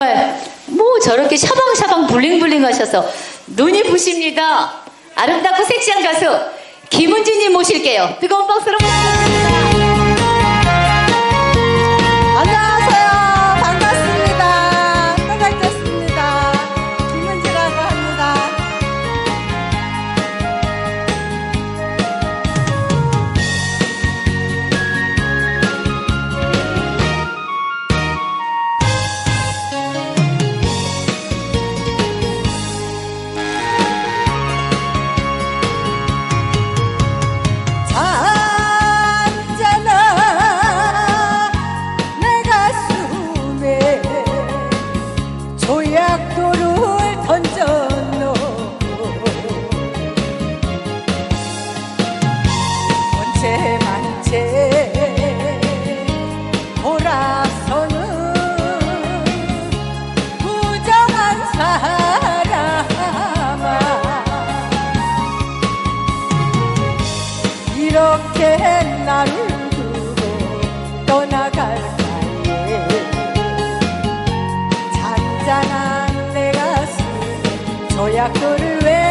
네. 뭐 저렇게 샤방샤방 블링블링 하셔서 눈이 부십니다. 아름답고 섹시한 가수 김은진님 모실게요. 뜨거운 박수로 모시겠습니다. 약도를 던졌노 언제 만체 돌아서는 부정한 사람아. 이렇게 나를 a cor ver.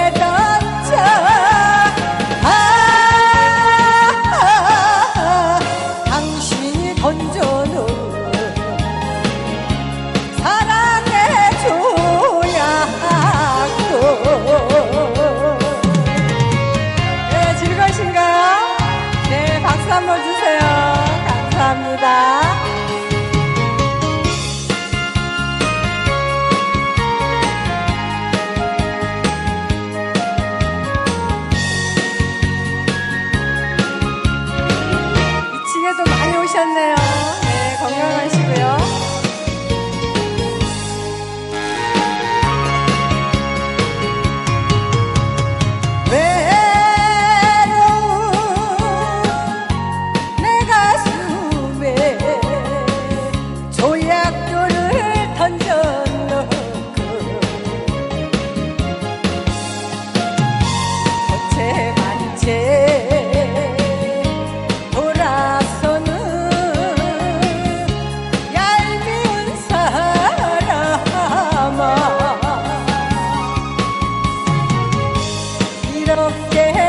耶。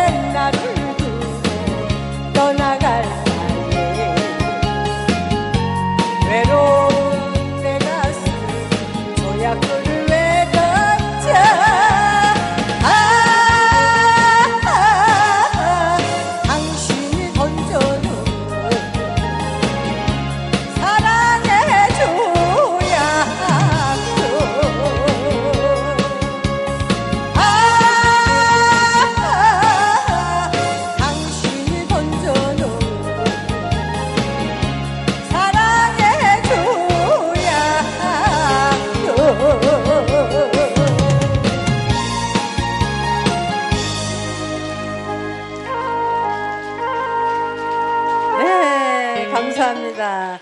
감사합니다.